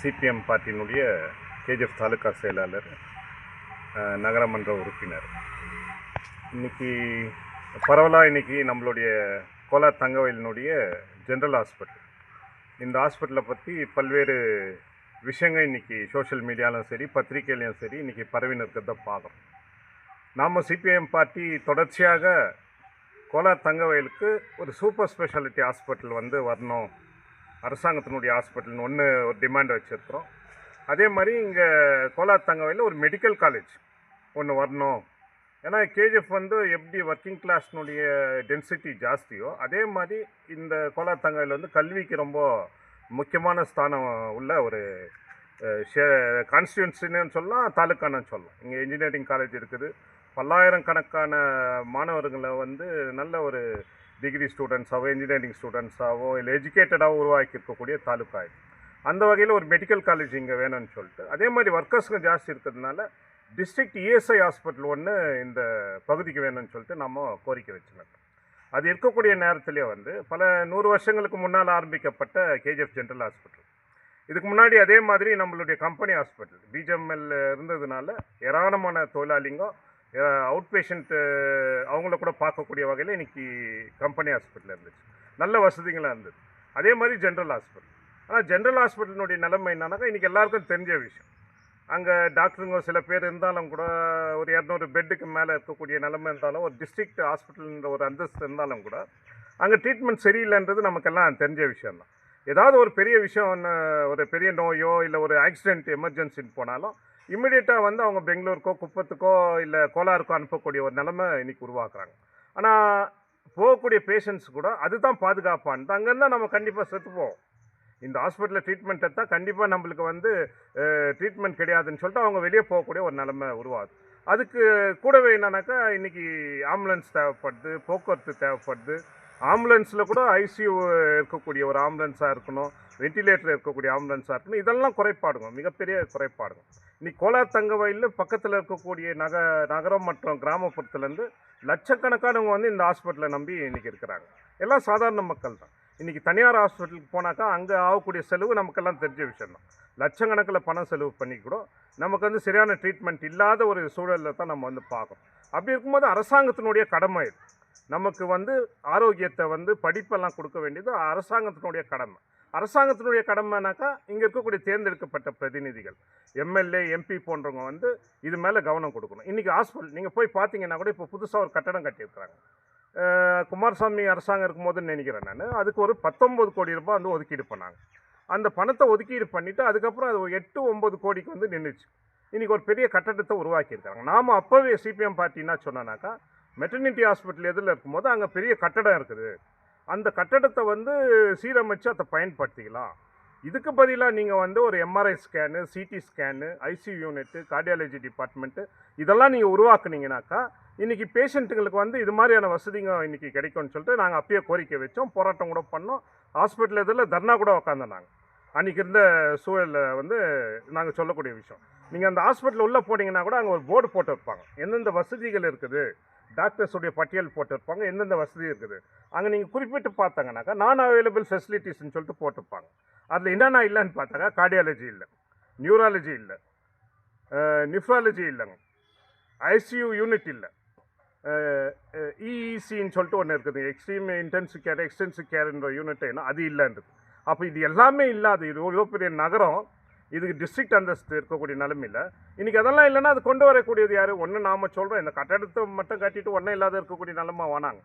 CPM பார்ட்டியினுடைய KGF taluka செயலாளர் நகரமன்ற உறுப்பினர். இன்னைக்கு பரவலாக இன்றைக்கி நம்மளுடைய கோலார் தங்கவயலினுடைய ஜென்ரல் ஹாஸ்பிட்டல். இந்த ஹாஸ்பிட்டலை பற்றி பல்வேறு விஷயங்கள் இன்றைக்கி சோஷியல் மீடியாலும் சரி பத்திரிக்கையிலையும் சரி இன்றைக்கி பரவின்னு இருக்கிறத பார்க்குறோம் நாம் சிபிஎம் பார்ட்டி தொடர்ச்சியாக கோலார் தங்கவயலுக்கு ஒரு சூப்பர் ஸ்பெஷாலிட்டி ஹாஸ்பிட்டல் வந்து வரணும் அரசாங்கத்தினுடைய ஹாஸ்பிட்டல்னு ஒன்று ஒரு டிமாண்ட் வச்சுருக்கிறோம். அதே மாதிரி இங்கே கோலார் தங்கவையில் ஒரு மெடிக்கல் காலேஜ் ஒன்று வரணும். ஏன்னா கேஜிஎஃப் வந்து எப்படி ஒர்க்கிங் கிளாஸ்னுடைய டென்சிட்டி ஜாஸ்தியோ அதே மாதிரி இந்த கோலார் தங்கவயல் வந்து கல்விக்கு ரொம்ப முக்கியமான ஸ்தானம் உள்ள ஒரு கான்ஸ்டியூன்சின்னு சொல்லலாம் தாலுக்கான்னு சொல்லலாம். இங்கே இன்ஜினியரிங் காலேஜ் இருக்குது. பல்லாயிரம் கணக்கான மாணவர்களை வந்து நல்ல ஒரு டிகிரி ஸ்டூடெண்ட்ஸாவோ இன்ஜினியரிங் ஸ்டூடெண்ட்ஸாவோ இல்லை எஜுகேட்டடாகவோ உருவாக்கி இருக்கக்கூடிய தாலுக்கா இது அந்த வகையில் ஒரு மெடிக்கல் காலேஜ் இங்கே வேணும்னு சொல்லிட்டு. அதே மாதிரி ஒர்க்கர்ஸுங்க ஜாஸ்தி இருக்கிறதுனால டிஸ்ட்ரிக்ட் இஎஸ்ஐ ஹாஸ்பிட்டல் ஒன்று இந்த பகுதிக்கு வேணும்னு சொல்லிட்டு நம்ம கோரிக்கை வச்சுருக்கோம் அது இருக்கக்கூடிய நேரத்திலே வந்து பல நூறு வருஷங்களுக்கு முன்னால் ஆரம்பிக்கப்பட்ட கேஜிஎஃப் ஜென்ரல் ஹாஸ்பிட்டல் இதுக்கு முன்னாடி அதே மாதிரி நம்மளுடைய கம்பெனி ஹாஸ்பிட்டல் பிஜிஎம்எல் இருந்ததுனால ஏராளமான தொழிலாளிங்க அவுட் பேஷண்ட்டு அவங்கள கூட பார்க்கக்கூடிய வகையில் இன்றைக்கி கம்பெனி ஹாஸ்பிட்டல் இருந்துச்சு. நல்ல வசதிகளாக இருந்தது. அதே மாதிரி ஜென்ரல் ஹாஸ்பிட்டல் ஆனால் ஜென்ரல் ஹாஸ்பிட்டலினுடைய நிலைமை என்னன்னாக்கா இன்றைக்கி எல்லாருக்கும் தெரிஞ்ச விஷயம். அங்கே டாக்டருங்க சில பேர் இருந்தாலும் கூட ஒரு இரநூறு பெட்டுக்கு மேலே இருக்கக்கூடிய நிலைமை இருந்தாலும் ஒரு டிஸ்ட்ரிக்ட் ஹாஸ்பிட்டல்ன்ற ஒரு அந்தஸ்து இருந்தாலும் கூட அங்கே ட்ரீட்மெண்ட் சரியில்லைன்றது நமக்கெல்லாம் தெரிஞ்ச விஷயம்தான். ஏதாவது ஒரு பெரிய விஷயம் ஒன்று ஒரு பெரிய நோயோ இல்லை ஒரு ஆக்சிடென்ட் எமர்ஜென்சின்னு போனாலும் இம்மிடியேட்டாக வந்து அவங்க பெங்களூருக்கோ குப்பத்துக்கோ இல்லை கோலாருக்கோ அனுப்பக்கூடிய ஒரு நிலைமை இன்றைக்கி உருவாக்குறாங்க. ஆனால் போகக்கூடிய பேஷண்ட்ஸ் கூட அதுதான் பாதுகாப்பானது. அங்கேருந்தா நம்ம கண்டிப்பாக செத்துப்போம். இந்த ஹாஸ்பிட்டலில் ட்ரீட்மெண்ட் எடுத்தால் கண்டிப்பாக நம்மளுக்கு வந்து ட்ரீட்மெண்ட் கிடையாதுன்னு சொல்லிட்டு அவங்க வெளியே போகக்கூடிய ஒரு நிலைமை உருவாகுது. அதுக்கு கூடவே என்னன்னாக்கா இன்றைக்கி ஆம்புலன்ஸ் தேவைப்படுது போக்குவரத்து தேவைப்படுது. ஆம்புலன்ஸில் கூட ஐசியூ இருக்கக்கூடிய ஒரு ஆம்புலன்ஸாக இருக்கணும். வெண்டிலேட்டர் இருக்கக்கூடிய ஆம்புலன்ஸாக இருக்கணும் இதெல்லாம் குறைபாடுங்க. மிகப்பெரிய குறைபாடுங்க. இன்னைக்கு கோலார் தங்கவயலில் பக்கத்தில் இருக்கக்கூடிய நக நகரம் மற்றும் கிராமப்புறத்துலேருந்து லட்சக்கணக்கானவங்க வந்து இந்த ஹாஸ்பிட்டலை நம்பி இன்றைக்கி இருக்கிறாங்க. எல்லாம் சாதாரண மக்கள் தான். இன்றைக்கி தனியார் ஹாஸ்பிட்டலுக்கு போனாக்கா அங்கே ஆகக்கூடிய செலவு நமக்கெல்லாம் தெரிஞ்ச விஷயம் தான். லட்சக்கணக்கில் பணம் செலவு பண்ணிக்கூடும் நமக்கு வந்து சரியான ட்ரீட்மெண்ட் இல்லாத ஒரு சூழலில் தான் நம்ம வந்து பார்க்கணும் அப்படி இருக்கும்போது அரசாங்கத்தினுடைய கடமை இது. நமக்கு வந்து ஆரோக்கியத்தை வந்து படிப்பெல்லாம் கொடுக்க வேண்டியது அரசாங்கத்தினுடைய கடமை. அரசாங்கத்தினுடைய கடமைனாக்கா இங்கே இருக்கக்கூடிய தேர்ந்தெடுக்கப்பட்ட பிரதிநிதிகள் எம்எல்ஏ எம்பி போன்றவங்க வந்து இது மேலே கவனம் கொடுக்கணும். இன்றைக்கி ஹாஸ்பிட்டல் நீங்கள் போய் பார்த்தீங்கன்னா கூட இப்போ புதுசாக ஒரு கட்டடம் கட்டியிருக்கிறாங்க. குமாரசாமி அரசாங்கம் இருக்கும்போதுன்னு நினைக்கிறேன் நான். அதுக்கு ஒரு பத்தொம்பது கோடி ரூபாய் வந்து ஒதுக்கீடு பண்ணாங்க. அந்த பணத்தை ஒதுக்கீடு பண்ணிவிட்டு அதுக்கப்புறம் அது எட்டு ஒம்பது கோடிக்கு வந்து நின்றுச்சு இன்றைக்கி ஒரு பெரிய கட்டடத்தை உருவாக்கியிருக்காங்க நாம் அப்போவே சிபிஎம் பார்ட்டின்னா என்ன மெட்டர்னிட்டி ஹாஸ்பிட்டல் எதில் இருக்கும்போது அங்கே பெரிய கட்டடம் இருக்குது. அந்த கட்டடத்தை வந்து சீரமைச்சு அதை பயன்படுத்திக்கலாம். இதுக்கு பதிலாக நீங்கள் வந்து ஒரு MRI scan CT scan ICU unit cardiology department இதெல்லாம் நீங்கள் உருவாக்குனீங்கனாக்கா இன்றைக்கி பேஷண்ட்டுங்களுக்கு வந்து இது மாதிரியான வசதிங்க இன்றைக்கி கிடைக்கும்னு சொல்லிட்டு நாங்கள் அப்பயே கோரிக்கை வச்சோம். போராட்டம் கூட பண்ணோம். ஹாஸ்பிட்டல் இதில் தர்ணா கூட உக்காந்தோம் நாங்கள் அன்றைக்கி இருந்த சூழலில் வந்து நாங்கள் சொல்லக்கூடிய விஷயம். நீங்கள் அந்த ஹாஸ்பிட்டல் உள்ளே போனீங்கன்னா கூட அங்கே ஒரு போர்டு போட்டு வைப்பாங்க. எந்தெந்த வசதிகள் இருக்குது? டாக்டர்ஸுடைய பட்டியல் போட்டிருப்பாங்க எந்தெந்த வசதி இருக்குது. அங்கே நீங்கள் குறிப்பிட்டு பார்த்தாங்கனாக்கா நான் அவைலபிள் ஃபெசிலிட்டிஸ்ன்னு சொல்லிட்டு போட்டிருப்பாங்க. அதில் என்னென்ன இல்லைன்னு பார்த்தாக்கா கார்டியாலஜி இல்லை நியூராலஜி இல்லை நிஃப்ராலஜி இல்லைங்க ஐசியூ யூனிட் இல்லை இஇசின்னு சொல்லிட்டு ஒன்று இருக்குது. எக்ஸ்ட்ரீம் இன்டென்சிவ் கேர் எக்ஸ்டென்சிவ் கேர்ன்ற யூனிட் என்ன அது இல்லைன்றது. அப்போ இது எல்லாமே இல்லாத இது இவ்வளோ பெரிய நகரம் இதுக்கு டிஸ்ட்ரிக்ட் அந்தஸ்து இருக்கக்கூடிய நிலைமையில் இன்றைக்கி அதெல்லாம் இல்லைன்னா அது கொண்டு வரக்கூடியது யார்? ஒன்று நாம் சொல்கிறோம் இந்த கட்டடத்தை மட்டும் கட்டிட்டு ஒன்றும் இல்லாத இருக்கக்கூடிய நிலமை வேணாங்க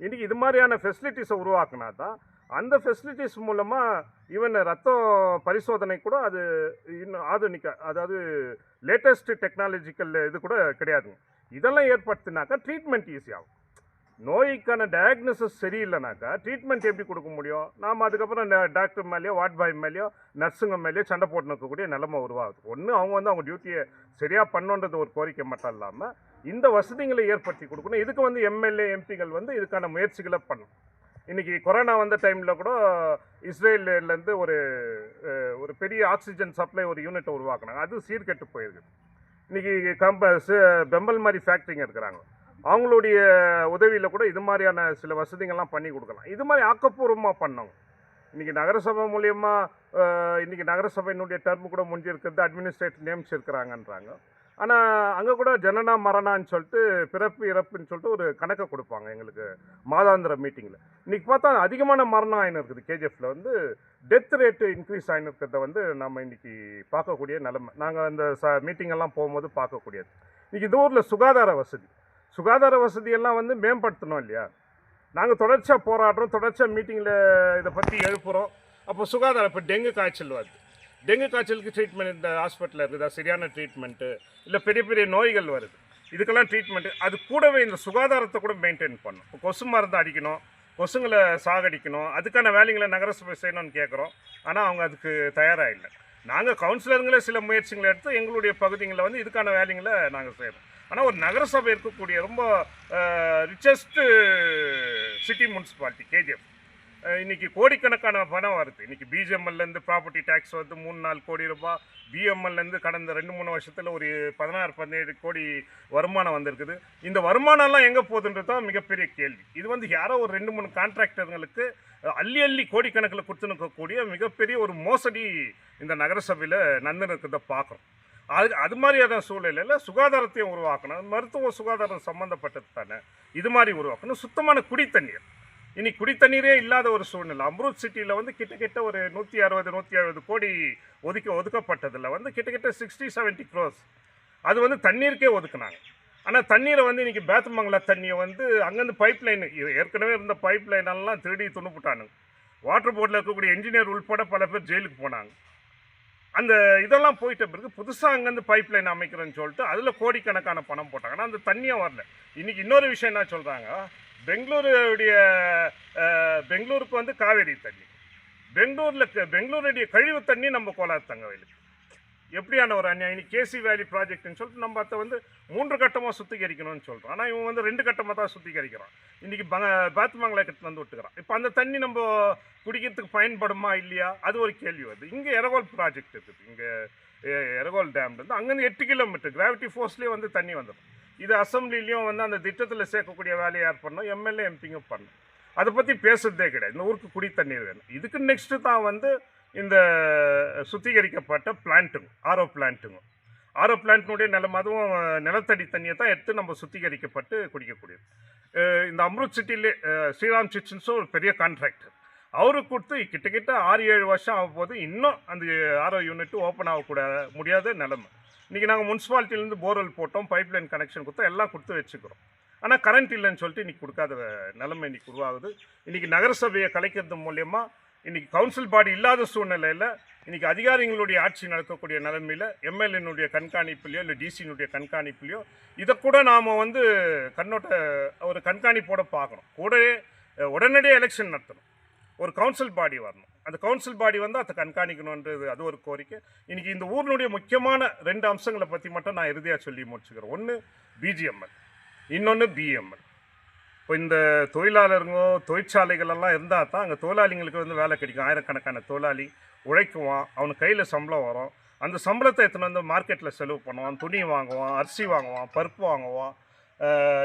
இன்றைக்கி இது மாதிரியான ஃபெசிலிட்டிஸை உருவாக்குனா தான் அந்த ஃபெசிலிட்டிஸ் மூலமாக ஈவன் ரத்தம் பரிசோதனை கூட அது இன்னும் ஆதுனிக்க அதாவது லேட்டஸ்ட் டெக்னாலஜிக்கல் இது கூட கிடையாதுங்க. இதெல்லாம் ஏற்படுத்தினாக்கா ட்ரீட்மெண்ட் ஈஸியாகும் நோய்க்கான டயக்னோசிஸ் சரியில்லைனாக்கா ட்ரீட்மெண்ட் எப்படி கொடுக்க முடியும்? நாம் அதுக்கப்புறம் டாக்டர் மேலேயோ வார்ட் பாய் மேலேயோ நர்ஸுங்க மேலேயோ சண்டை போட்டு நிற்கக்கூடிய நிலைமை உருவாகுது. ஒன்று அவங்க வந்து அவங்க டியூட்டியை சரியாக பண்ணுன்றது ஒரு கோரிக்கை மட்டும் இல்லாமல் இந்த வசதிகளை ஏற்படுத்தி கொடுக்கணும். இதுக்கு வந்து எம்எல்ஏ எம்பிகள் வந்து இதுக்கான முயற்சிகளை பண்ணணும். இன்றைக்கி கொரோனா வந்த டைமில் கூட இஸ்ரேல்லேருந்து ஒரு ஒரு பெரிய ஆக்சிஜன் சப்ளை ஒரு யூனிட்டை உருவாக்குனாங்க. அது சீர்கெட்டு போயிருக்குது. இன்றைக்கி கம்ப பெம்பல் மாதிரி ஃபேக்ட்ரிங்க இருக்கிறாங்க அவங்களுடைய உதவியில் கூட இது மாதிரியான சில வசதிகள்லாம் பண்ணி கொடுக்கலாம். இது மாதிரி ஆக்கப்பூர்வமாக பண்ணோம் இன்றைக்கி நகரசபை மூலயமா இன்றைக்கி நகரசபையினுடைய டர்ம் கூட முடிஞ்சிருக்கிறது அட்மினிஸ்ட்ரேட்டிவ் நேம்ஸ் இருக்கிறாங்கன்றாங்க. ஆனால் அங்கே கூட ஜனனா மரணான்னு சொல்லிட்டு பிறப்பு இறப்புன்னு சொல்லிட்டு ஒரு கணக்கை கொடுப்பாங்க எங்களுக்கு மாதாந்திர மீட்டிங்கில் இன்றைக்கி பார்த்தா அதிகமான மரணம் ஆயின்னு இருக்குது கேஜிஎஃப்பில் வந்து. டெத் ரேட்டு இன்க்ரீஸ் ஆயின்னு இருக்கிறத வந்து நம்ம இன்றைக்கி பார்க்கக்கூடிய நிலைமை. நாங்கள் அந்த ச மீட்டிங்கெல்லாம் போகும்போது பார்க்கக்கூடியது. இன்றைக்கி இந்த ஊரில் சுகாதார வசதி. சுகாதார வசதியெல்லாம் வந்து மேம்படுத்தணும் இல்லையா? நாங்கள் தொடர்ச்சியாக போராடுறோம் தொடர்ச்சியாக மீட்டிங்கில் இதை பற்றி எழுப்புகிறோம் அப்போ சுகாதாரம் இப்போ டெங்கு காய்ச்சல் வருது. டெங்கு காய்ச்சலுக்கு ட்ரீட்மெண்ட் இந்த ஹாஸ்பிட்டலில் இருக்குதா? சரியான ட்ரீட்மெண்ட்டு இல்லை பெரிய பெரிய நோய்கள் வருது. இதுக்கெல்லாம் ட்ரீட்மெண்ட்டு அது கூடவே இந்த சுகாதாரத்தை கூட மெயின்டைன் பண்ணும் இப்போ கொசு மருந்து அடிக்கணும் கொசுங்களை சாகடிக்கணும். அதுக்கான வேலைங்களை நகரசபை செய்யணும்னு கேட்குறோம் ஆனால் அவங்க அதுக்கு தயாராக இல்லை. நாங்கள் கவுன்சிலருங்களே சில முயற்சிகளை எடுத்து எங்களுடைய பகுதிகளில் வந்து இதுக்கான வேலைங்களை நாங்கள் செய்கிறோம் ஆனால் ஒரு நகரசபை இருக்கக்கூடிய ரொம்ப ரிச்சஸ்ட்டு சிட்டி முனிசிபாலிட்டி கேஜிஎஃப் இன்றைக்கி கோடிக்கணக்கான பணம் வருது. இன்றைக்கி பிஜிஎம்எல்லேருந்து ப்ராப்பர்ட்டி டேக்ஸ் வந்து மூணு நாலு கோடி ரூபாய். பிஎம்எல்லேருந்து கடந்த ரெண்டு மூணு வருஷத்தில் ஒரு பதினாறு பதினேழு கோடி வருமானம் வந்திருக்குது. இந்த வருமானம்லாம் எங்கே போகுதுன்றது தான் மிகப்பெரிய கேள்வி. இது வந்து யாரோ ஒரு ரெண்டு மூணு கான்ட்ராக்டர்களுக்கு அள்ளி அள்ளி கோடிக்கணக்கில் கொடுத்து நிற்கக்கூடிய மிகப்பெரிய ஒரு மோசடி இந்த நகரசபையில் நடந்து பார்க்குறோம். அது அது மாதிரியான சூழ்நிலையில் சுகாதாரத்தையும் உருவாக்கணும். மருத்துவ சுகாதாரம் சம்மந்தப்பட்டது தானே. இது மாதிரி உருவாக்கணும். சுத்தமான குடித்தண்ணீர். இனி குடித்தண்ணீரே இல்லாத ஒரு சூழ்நிலை. அம்ரூத் சிட்டியில் வந்து கிட்டத்தட்ட ஒரு நூற்றி அறுபது நூற்றி அறுபது கோடி ஒதுக்க ஒதுக்கப்பட்டதில் வந்து கிட்டத்தட்ட சிக்ஸ்டி செவன்ட்டி க்ரோஸ் அது வந்து தண்ணீருக்கே ஒதுக்குனாங்க. ஆனால் தண்ணீரை வந்து இன்றைக்கி பேத்தமங்கல தண்ணியை வந்து அங்கேருந்து பைப் லைன் ஏற்கனவே இருந்த பைப் லைனெல்லாம் திருடி துணுப்புட்டானுங்க. வாட்டர் போர்டில் இருக்கக்கூடிய என்ஜினியர் உள்பட பல பேர் ஜெயிலுக்கு போனாங்க. அந்த இதெல்லாம் போயிட்ட பிறகு புதுசாக அங்கேருந்து பைப் லைன் அமைக்கிறேன்னு சொல்லிட்டு அதில் கோடிக்கணக்கான பணம் போட்டாங்க. ஆனால் அந்த தண்ணியும் வரல. இன்றைக்கி இன்னொரு விஷயம் என்ன சொல்கிறாங்க பெங்களூருடைய பெங்களூருக்கு வந்து காவேரி தண்ணி. பெங்களூரில் பெங்களூருடைய கழிவு தண்ணி நம்ம கோலார் தங்கவயலுக்கு எப்படியான ஒரு அநியாயம்? இன்னைக்கு கேசி வேலி ப்ராஜெக்ட்னு சொல்லிட்டு நம்ம அதை வந்து மூன்று கட்டமாக சுத்திகரிக்கணும்னு சொல்கிறோம் ஆனால் இவன் வந்து ரெண்டு கட்டமாக தான் சுத்திகரிக்கிறான். இன்றைக்கி பங்க பாத்மங்கலை கட்டு வந்து விட்டுக்கிறான். இப்போ அந்த தண்ணி நம்ம குடிக்கிறதுக்கு பயன்படுமா இல்லையா? அது ஒரு கேள்வி வருது. இங்கே எரகோல் ப்ராஜெக்ட் இருக்குது. இங்கே எரகோல் டேம்லேருந்து அங்கேருந்து எட்டு கிலோமீட்டர் கிராவிட்டி ஃபோர்ஸ்லேயே வந்து தண்ணி வந்துடும். இது அசம்பிளிலையும் வந்து அந்த திட்டத்தில் சேர்க்கக்கூடிய வேலையை யார் பண்ணணும்? எம்எல்ஏ எம்பிங்க பண்ணோம் அதை பற்றி பேசுறதே கிடையாது. இந்த ஊருக்கு குடி தண்ணீர் வேணும். இதுக்கு நெக்ஸ்ட்டு தான் வந்து இந்த சுத்திகரிக்கப்பட்ட பிளான்ட்டுங்க ஆரோ பிளான்ட்டுங்க ஆரோ பிளான்ட்னுடைய நிலம் அதுவும் நிலத்தடி தண்ணியை தான் எடுத்து நம்ம சுத்திகரிக்கப்பட்டு குடிக்கக்கூடியது. இந்த அம்ருத் சிட்டிலே ஸ்ரீராம் சிட்சன்ஸும் ஒரு பெரிய கான்ட்ராக்டர் அவருக்கு கொடுத்து கிட்டக்கிட்ட ஆறு ஏழு வருஷம் ஆகும் போது இன்னும் அந்த ஆரோ யூனிட் ஓப்பன் ஆகக்கூட முடியாத நிலைமை. இன்றைக்கி நாங்கள் முனிசிபாலிட்டிலேருந்து போர்வெல் போட்டோம் பைப் லைன் கனெக்ஷன் கொடுத்தோம் எல்லாம் கொடுத்து வச்சுக்கிறோம். ஆனால் கரண்ட் இல்லைன்னு சொல்லிட்டு இன்றைக்கி கொடுக்காத நிலைமை இன்றைக்கி உருவாகுது. இன்றைக்கி நகரசபையை கலைக்கிறது மூலயமா இன்றைக்கி கவுன்சில் பாடி இல்லாத சூழ்நிலையில் இன்றைக்கி அதிகாரிகளுடைய ஆட்சி நடக்கக்கூடிய நிலைமையில் எம்எல்ஏனுடைய கண்காணிப்புலையோ இல்லை டிசியினுடைய கண்காணிப்புலையோ இதை கூட நாம் வந்து கண்ணோட்ட ஒரு கண்காணிப்போட பார்க்கணும். கூடவே உடனடியாக எலெக்ஷன் நடத்தணும். ஒரு கவுன்சில் பாடி வரணும். அந்த கவுன்சில் பாடி வந்து அதை கண்காணிக்கணுன்றது அது ஒரு கோரிக்கை. இன்றைக்கி இந்த ஊரினுடைய முக்கியமான ரெண்டு அம்சங்களை பற்றி மட்டும் நான் இறுதியாக சொல்லி முடிச்சுக்கிறேன். ஒன்று பிஜிஎம்எல் இன்னொன்று பிஎம்எல் இப்போ இந்த தொழிலாளருங்கோ தொழிற்சாலைகள் எல்லாம் இருந்தால் தான் அங்கே தொழிலாளிங்களுக்கு வந்து வேலை கிடைக்கும். ஆயிரக்கணக்கான தொழிலாளி உழைக்குவான். அவனுக்கு கையில் சம்பளம் வரும். அந்த சம்பளத்தை எடுத்துன்னு வந்து மார்க்கெட்டில் செலவு பண்ணுவான். துணி வாங்குவான் அரிசி வாங்குவான் பருப்பு வாங்குவான்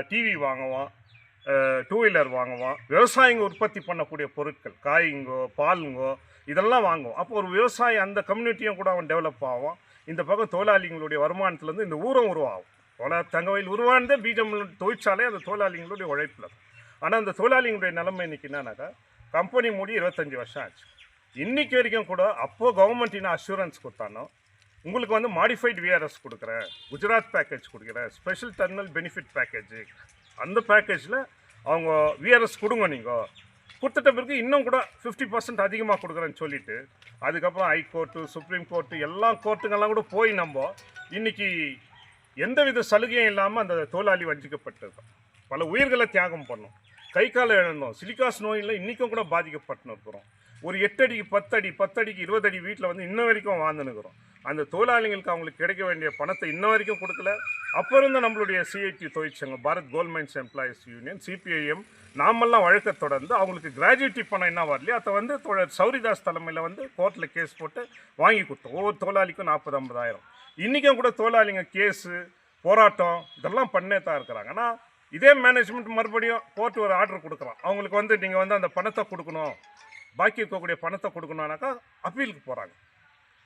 டிவி வாங்குவான். டூ வீலர் வாங்குவான் விவசாயிங்க உற்பத்தி பண்ணக்கூடிய பொருட்கள் காய்ங்கோ பாலுங்கோ இதெல்லாம் வாங்குவோம். அப்போ ஒரு விவசாயி அந்த கம்யூனிட்டியும் கூட அவன் டெவலப் ஆகும் இந்த பக்கம் தொழிலாளிங்களுடைய வருமானத்துலேருந்து இந்த ஊரம் உருவாகும். தொழிலா தங்கவையில் உருவானதே பீஜம் தொழிற்சாலை அந்த தொழிலாளிங்களுடைய உழைப்பில் ஆனால் அந்த தொழிலாளிங்களுடைய நிலைமை இன்னைக்கு என்னன்னாக்கா கம்பெனி மூடி இருபத்தஞ்சி வருஷம் ஆச்சு. இன்றைக்கி வரைக்கும் கூட அப்போது கவர்மெண்ட் என்ன அஷூரன்ஸ் கொடுத்தானோ உங்களுக்கு வந்து மாடிஃபைடு விஆர்எஸ் கொடுக்குறேன் குஜராத் பேக்கேஜ் கொடுக்குறேன் ஸ்பெஷல் டர்னல் பெனிஃபிட் பேக்கேஜ் அந்த பேக்கேஜில் அவங்க விஆர்எஸ் கொடுங்க நீங்கள் கொடுத்துட்ட பிறகு இன்னும் கூட ஃபிஃப்டி பர்சன்ட் அதிகமாக கொடுக்குறேன்னு சொல்லிட்டு அதுக்கப்புறம் ஹைகோர்ட்டு சுப்ரீம் கோர்ட்டு எல்லா கோர்ட்டுங்கெல்லாம் கூட போய் நம்ம இன்றைக்கி எந்தவித சலுகையும் இல்லாமல் அந்த தொழிலாளி வஞ்சிக்கப்பட்டிருக்கோம் பல உயிர்களை தியாகம் பண்ணோம். கை காலை இழந்தோம். சிலிகாஸ் நோயில் இன்றைக்கும் கூட பாதிக்கப்பட்டு இருக்கிறோம். ஒரு எட்டு அடிக்கு பத்து அடி பத்து அடிக்கு இருபது அடி வீட்டில் வந்து இன்ன வரைக்கும் வாழ்ந்துனுக்குறோம் அந்த தொழிலாளிகளுக்கு அவங்களுக்கு கிடைக்க வேண்டிய பணத்தை இன்ன வரைக்கும் கொடுக்கல. அப்போ இருந்த நம்மளுடைய சிஐடி தொழிற்சங்கம் Bharat gold mines employees union CPIM நாமெல்லாம் வழக்கை தொடர்ந்து அவங்களுக்கு கிராஜுவேட்டி பணம் என்ன வரலையோ. அதை வந்து தோழர் சௌரிதாஸ் தலைமையில் வந்து கோர்ட்டில் கேஸ் போட்டு வாங்கி கொடுத்தோம். ஒவ்வொரு தொழிலாளிக்கும் நாற்பது ஐம்பதாயிரம். இன்றைக்கும் கூட தொழிலாளிங்க கேஸு போராட்டம் இதெல்லாம் பண்ணே தான் இருக்கிறாங்க. ஆனால் இதே மேனேஜ்மெண்ட் மறுபடியும் கோர்ட் ஒரு ஆர்டர் கொடுக்குறான் அவங்களுக்கு வந்து நீங்கள் வந்து அந்த பணத்தை கொடுக்கணும். பாக்கி இருக்கக்கூடிய பணத்தை கொடுக்கணும்னாக்கா அப்பீலுக்கு போகிறாங்க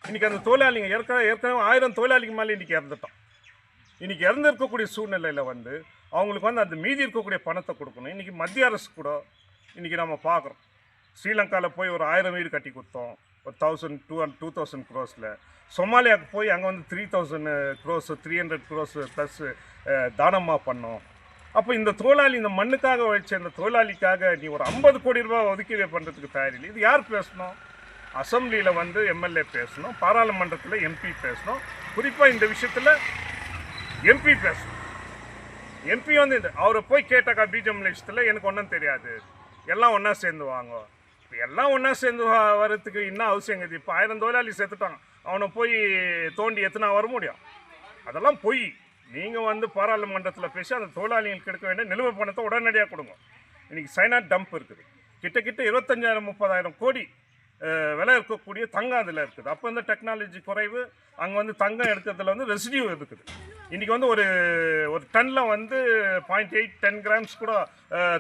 இன்றைக்கி அந்த தொழிலாளிங்க ஏற்கனவே ஏற்கனவே ஆயிரம் தொழிலாளிக்கு மேலே இன்றைக்கி இறந்துட்டோம். இன்றைக்கி இறந்துருக்கக்கூடிய சூழ்நிலையில் வந்து அவங்களுக்கு வந்து அந்த மீதி இருக்கக்கூடிய பணத்தை கொடுக்கணும். இன்றைக்கி மத்திய அரசு கூட இன்றைக்கி நம்ம பார்க்குறோம். ஸ்ரீலங்காவில் போய் ஒரு ஆயிரம் வீடு கட்டி கொடுத்தோம். ஒரு தௌசண்ட் டூ டூ தௌசண்ட் க்ரோஸில் சொமாலியாவுக்கு போய் அங்கே வந்து three thousand crores three hundred crores plus தானமாக பண்ணோம். அப்போ இந்த தொழிலாளி இந்த மண்ணுக்காக உழைச்ச இந்த தொழிலாளிக்காக நீ ஒரு ஐம்பது கோடி ரூபாய் ஒதுக்கீடு பண்ணுறதுக்கு தயாரில்லை. இது யார் பேசணும்? அசம்பிளியில் வந்து எம்எல்ஏ பேசணும் பாராளுமன்றத்தில் எம்பி பேசணும். குறிப்பாக இந்த விஷயத்தில் எம்பி பேசணும். எம்பி வந்து இந்த அவரை போய் கேட்டாக்கா பிஜேபி விஷயத்தில் எனக்கு ஒன்றும் தெரியாது. எல்லாம் ஒன்றா சேர்ந்து வாங்க. இப்போ எல்லாம் ஒன்றா சேர்ந்து வர்றதுக்கு என்ன அவசியம் இருக்குது? இப்போ ஆயிரம் தொழிலாளி சேர்த்துட்டாங்க. அவனை போய் தோண்டி எத்தனை வர முடியும்? அதெல்லாம் பொய். நீங்கள் வந்து பாராளுமன்றத்தில் பேசி அந்த தொழிலாளிகளுக்கு எடுக்க வேண்டிய நிலுவை பணத்தை உடனடியாக கொடுங்க. இன்றைக்கி சைனா டம்ப் இருக்குது. கிட்ட கிட்ட இருபத்தஞ்சாயிரம் முப்பதாயிரம் கோடி விலை இருக்கக்கூடிய தங்கம் அதில் இருக்குது. அப்போ வந்து டெக்னாலஜி குறைவு அங்கே வந்து தங்கம் எடுக்கிறதுல வந்து ரெசிடியூ இருக்குது. இன்றைக்கி வந்து ஒரு ஒரு டன்னில் வந்து பாயிண்ட் எயிட் டென் கிராம்ஸ் கூட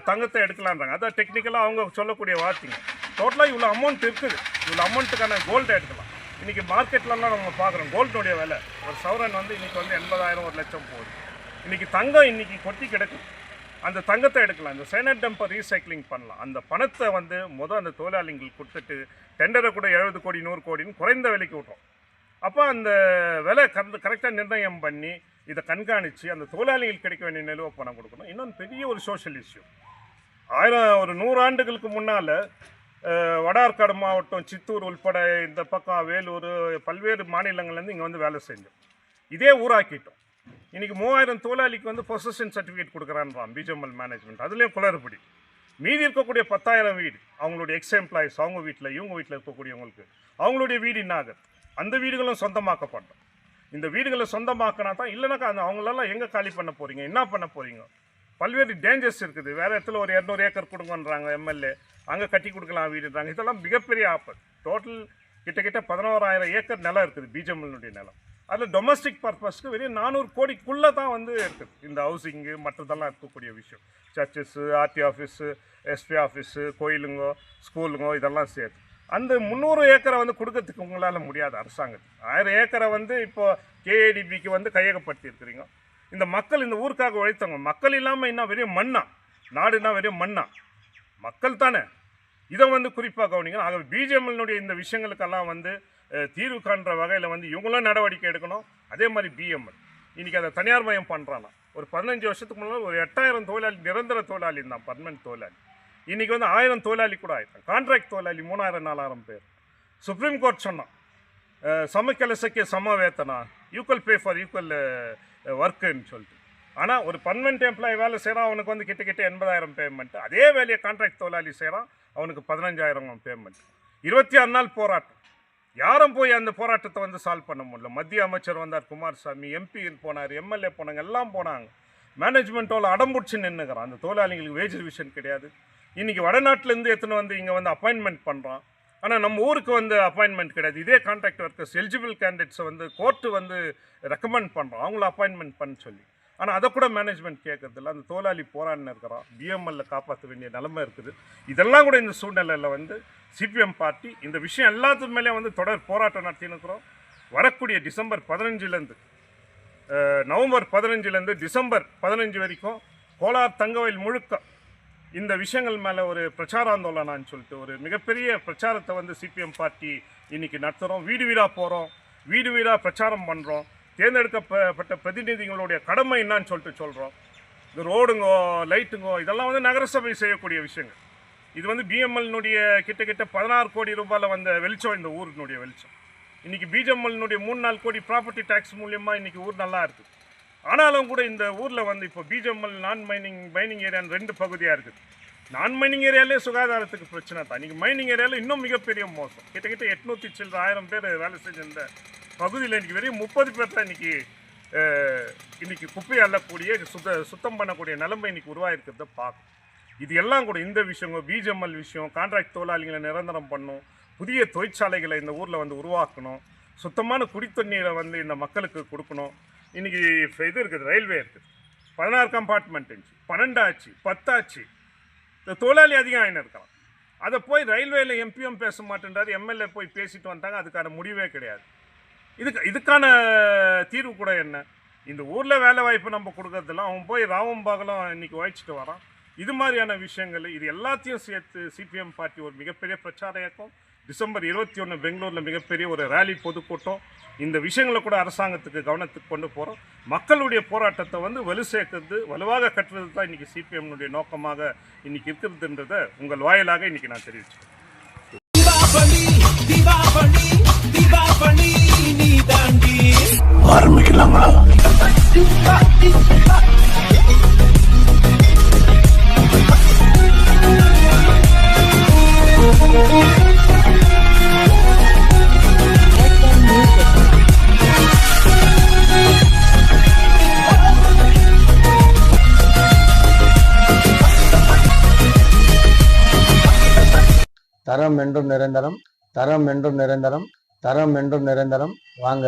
தங்கத்தை எடுக்கலான்றாங்க அதான் டெக்னிக்கலாக அவங்க சொல்லக்கூடிய வார்த்தைங்க. டோட்டலாக இவ்வளோ அமௌண்ட் இருக்குது. இவ்வளோ அமௌண்ட்டுக்கான கோல்டு எடுக்கலாம். இன்றைக்கி மார்க்கெட்லலாம் நம்ம பார்க்குறோம். கோல்டுடைய விலை. ஒரு சவரன் வந்து இன்றைக்கி வந்து எண்பதாயிரம் ஒரு லட்சம் போகுது. இன்றைக்கி தங்கம் இன்றைக்கி கொட்டி கிடக்குது அந்த தங்கத்தை எடுக்கலாம் இந்த சைனட் டம்பை ரீசைக்ளிங் பண்ணலாம். அந்த பணத்தை வந்து மொதல் அந்த தொழிலாளிங்களுக்கு கொடுத்துட்டு டெண்டரை கூட எழுபது கோடி நூறு கோடின்னு குறைந்த விலைக்கு விட்றோம் அப்போ அந்த விலை கரெக்ட் கரெக்டாக நிர்ணயம் பண்ணி இதை கண்காணித்து அந்த தொழிலாளிகள் கிடைக்க வேண்டிய நிலவு பணம் கொடுக்கணும். இன்னொன்று பெரிய ஒரு சோஷியல் இஷ்யூ ஆயிரம் ஒரு நூறு ஆண்டுகளுக்கு முன்னால் வடார்காடு மாவட்டம் சித்தூர் உள்பட இந்த பக்கம் வேலூர் பல்வேறு மாநிலங்கள்லேருந்து இங்கே வந்து வேலை செஞ்சோம். இதே ஊராக்கிட்டோம். இன்றைக்கி மூவாயிரம் தொழிலாளிக்கு வந்து பொசஷன் சர்டிஃபிகேட் கொடுக்குறான்றான் பிஜிஎம்எல் மேனேஜ்மெண்ட் அதுலேயும் குளறுபடி. மீதி இருக்கக்கூடிய பத்தாயிரம் வீடு அவங்களுடைய எக்ஸ் எம்ப்ளாயிஸ் அவங்க வீட்டில் இவங்க வீட்டில் இருக்கக்கூடியவங்களுக்கு அவங்களுடைய வீடு என்ன ஆகுது அந்த வீடுகளும் சொந்தமாக்கப்பட்டோம் இந்த வீடுகளை சொந்தமாக்கினா தான் இல்லைனாக்கா அந்த அவங்களெல்லாம் எங்கே காலி பண்ண போகிறீங்க என்ன பண்ண போகிறீங்க பல்வேறு டேஞ்சர்ஸ் இருக்குது. வேறு இடத்துல ஒரு இரநூறு ஏக்கர் கொடுங்கன்றாங்க எம்எல்ஏ அங்கே கட்டி கொடுக்கலாம் வீடுன்றாங்க. இதெல்லாம் மிகப்பெரிய ஆப்பர் டோட்டல் கிட்டத்தட்ட பதினோராயிரம் ஏக்கர் நிலம் இருக்குது பிஜிஎம்எல்னுடைய நிலம். அதில் டொமஸ்டிக் பர்பஸ்க்கு வெறும் நானூறு கோடிக்குள்ளே தான் வந்து இருக்குது இந்த ஹவுசிங்கு மற்றதெல்லாம் இருக்கக்கூடிய விஷயம். Churches RD office SP office கோயிலுங்கோ ஸ்கூலுங்கோ இதெல்லாம் சேர்த்து. அந்த முந்நூறு ஏக்கரை வந்து கொடுக்கறதுக்கு உங்களால் முடியாது அரசாங்கத்துக்கு. ஆயிரம் ஏக்கரை வந்து இப்போது கேஏடிபிக்கு வந்து கையகப்படுத்தி இருக்கிறீங்க இந்த மக்கள் இந்த ஊருக்காக உழைத்தவங்க மக்கள் இல்லாமல் இன்னும் வெறும் மண்ணா? நாடுனா வெறும் மண்ணா? மக்கள் தானே? இதை வந்து குறிப்பாக கவனிங்க ஆக பிஜேஎம்எல்னுடைய இந்த விஷயங்களுக்கெல்லாம் வந்து தீர்வு காண்ற வகையில் வந்து இவங்களாம் நடவடிக்கை எடுக்கணும். அதே மாதிரி பிஎம்எல் இன்றைக்கி அதை தனியார் மயம் பண்ணுறானா ஒரு பதினஞ்சு வருஷத்துக்கு முன்னால் ஒரு எட்டாயிரம் தொழிலாளி நிரந்தர தொழிலாளி தான் பர்மனன்ட் தொழிலாளி. இன்றைக்கி வந்து ஆயிரம் தொழிலாளி கூட ஆயிட்டான் கான்ட்ராக்ட் தொழிலாளி மூணாயிரம் நாலாயிரம் பேர். சுப்ரீம் கோர்ட் சொன்னான். சம சமவேத்தனா சம ஈக்குவல் பே ஃபார் ஈக்குவல் ஒர்க்குன்னு சொல்லிட்டு. ஆனால் ஒரு பர்மனெண்ட் எம்ப்ளாயி வேலை செய்கிறான் அவனுக்கு வந்து கிட்ட கிட்ட எண்பதாயிரம் பேமெண்ட் அதே வேலையை கான்ட்ராக்ட் தொழிலாளி செய்கிறான் அவனுக்கு பதினஞ்சாயிரம் பேமெண்ட் இருபத்தி ஆறு நாள் போராட்டம். யாரும் போய் அந்த போராட்டத்தை வந்து சால்வ் பண்ண முடியல. மத்திய அமைச்சர் வந்தார் குமாரசாமி எம்பி போனார் எம்எல்ஏ போனாங்க எல்லாம் போனாங்க. மேனேஜ்மெண்ட்டோட அடம்புடிச்சு நின்றுக்கிறான் அந்த தொழிலாளிகளுக்கு வேஜ் ரிவிஷன் கிடையாது. இன்றைக்கி வடநாட்டிலேருந்து எத்தனை வந்து இங்கே வந்து அப்பாயின்மெண்ட் பண்ணுறான் ஆனால் நம்ம ஊருக்கு வந்து அப்பாயின்மெண்ட் கிடையாது. இதே கான்ட்ராக்ட் ஒர்க்கர்ஸ் எலிஜிபிள் கேண்டிடேட்ஸை வந்து கோர்ட்டு வந்து ரெக்கமெண்ட் பண்ணுறோம் அவங்கள அப்பாயின்மெண்ட் பண்ண சொல்லி. ஆனால் அதை கூட மேனேஜ்மெண்ட் கேட்கறதில்ல அந்த தோலாளி போராடின்னு இருக்கிறான். பிஎம்எல்ல காப்பாற்ற வேண்டிய நிலைமை இருக்குது. இதெல்லாம் கூட இந்த சூழ்நிலையில் வந்து சிபிஎம் பார்ட்டி இந்த விஷயம் எல்லாத்துக்கு மேலே வந்து தொடர் போராட்டம் நடத்தின்னு இருக்கிறோம். வரக்கூடிய டிசம்பர் பதினஞ்சுலேருந்து நவம்பர் பதினஞ்சுலேருந்து டிசம்பர் பதினஞ்சு வரைக்கும் கோலார் தங்கவயில் முழுக்க இந்த விஷயங்கள் மேலே ஒரு பிரச்சாராந்தோலனான்னு சொல்லிட்டு ஒரு மிகப்பெரிய பிரச்சாரத்தை வந்து சிபிஎம் பார்ட்டி இன்றைக்கி நடத்துகிறோம் வீடு வீடாக போகிறோம் வீடு வீடாக பிரச்சாரம் பண்ணுறோம் தேர்ந்தெடுக்கப்பட்ட பிரதிநிதிகளுடைய கடமை என்னன்னு சொல்லிட்டு சொல்கிறோம் இந்த ரோடுங்கோ லைட்டுங்கோ இதெல்லாம் வந்து நகரசபை செய்யக்கூடிய விஷயங்கள். இது வந்து பிஎம்எல்னுடைய கிட்ட கிட்ட பதினாறு கோடி ரூபாயில் வந்த வெளிச்சம் இந்த ஊரினுடைய வெளிச்சம். இன்றைக்கி பிஜிஎம்எல்னுடைய மூணு நாலு கோடி ப்ராப்பர்ட்டி டேக்ஸ் மூலியமாக இன்றைக்கி ஊர் நல்லா இருக்குது ஆனாலும் கூட இந்த ஊரில் வந்து இப்போ பிஜிஎம்எல் நான் மைனிங் மைனிங் ஏரியான்னு ரெண்டு பகுதியாக இருக்குது நான் மைனிங் ஏரியாலே சுகாதாரத்துக்கு பிரச்சனை தான். இன்றைக்கி மைனிங் ஏரியாவில் இன்னும் மிகப்பெரிய மோசம். கிட்டத்தட்ட எட்நூற்றி சில்லற ஆயிரம் பேர் வேலை செஞ்சிருந்த பகுதியில் இன்றைக்கி வெறும் முப்பது பேர் தான் இன்றைக்கி இன்றைக்கி குப்பை அள்ளக்கூடிய சுத்த சுத்தம் பண்ணக்கூடிய நிலைமை இன்றைக்கி உருவாகிருக்கிறத பார்க்கும் இது எல்லாம் கூட இந்த விஷயம் பிஜிஎம்எல் விஷயம் கான்ட்ராக்ட் தொழிலாளிகளை நிரந்தரம் பண்ணும் புதிய தொழிற்சாலைகளை இந்த ஊரில் வந்து உருவாக்கணும் சுத்தமான குடித்தண்ணீரை வந்து இந்த மக்களுக்கு கொடுக்கணும். இன்றைக்கி இது இருக்குது ரயில்வே இருக்குது. பதினாறு கம்பார்ட்மெண்ட் இருந்துச்சு. பன்னெண்டாச்சு பத்தாச்சு இந்த தொழிலாளி அதிகம் ஆயின்னு இருக்கலாம் அதை போய் ரயில்வேல எம்பியும் பேச மாட்டேன்றாரு எம்எல்ஏ போய் பேசிட்டு வந்தாங்க அதுக்கான முடிவே கிடையாது. இதுக்கு இதுக்கான தீர்வு கூட என்ன? இந்த ஊரில் வேலை வாய்ப்பு நம்ம கொடுக்கறதெல்லாம் அவன் போய் ராவம் பாகலாம் இன்றைக்கி உழைச்சிட்டு வரான். இது மாதிரியான விஷயங்கள் இது எல்லாத்தையும் சேர்த்து சிபிஎம் பார்ட்டி ஒரு மிகப்பெரிய பிரச்சார இயக்கம். டிசம்பர் இருபத்தி ஒன்று பெங்களூரில் மிகப்பெரிய ஒரு ரேலி பொதுக்கூட்டம். இந்த விஷயங்களை கூட அரசாங்கத்துக்கு கவனத்துக்கு கொண்டு போகிறோம் மக்களுடைய போராட்டத்தை வந்து வலு சேர்க்கறது வலுவாக கட்டுறது தான் இன்றைக்கி சிபிஎம்னுடைய நோக்கமாக இன்றைக்கி இருக்கிறதுன்றதை உங்கள் வாயிலாக இன்றைக்கி நான் தெரிவிச்சேன் தீபாவளி தீபாவளி தீபாவளி நீ தாண்டி தரம் என்றும் நிரந்தரம் தரம் என்றும் நிரந்தரம் தரம் என்றும் நிரந்தரம். வாங்க.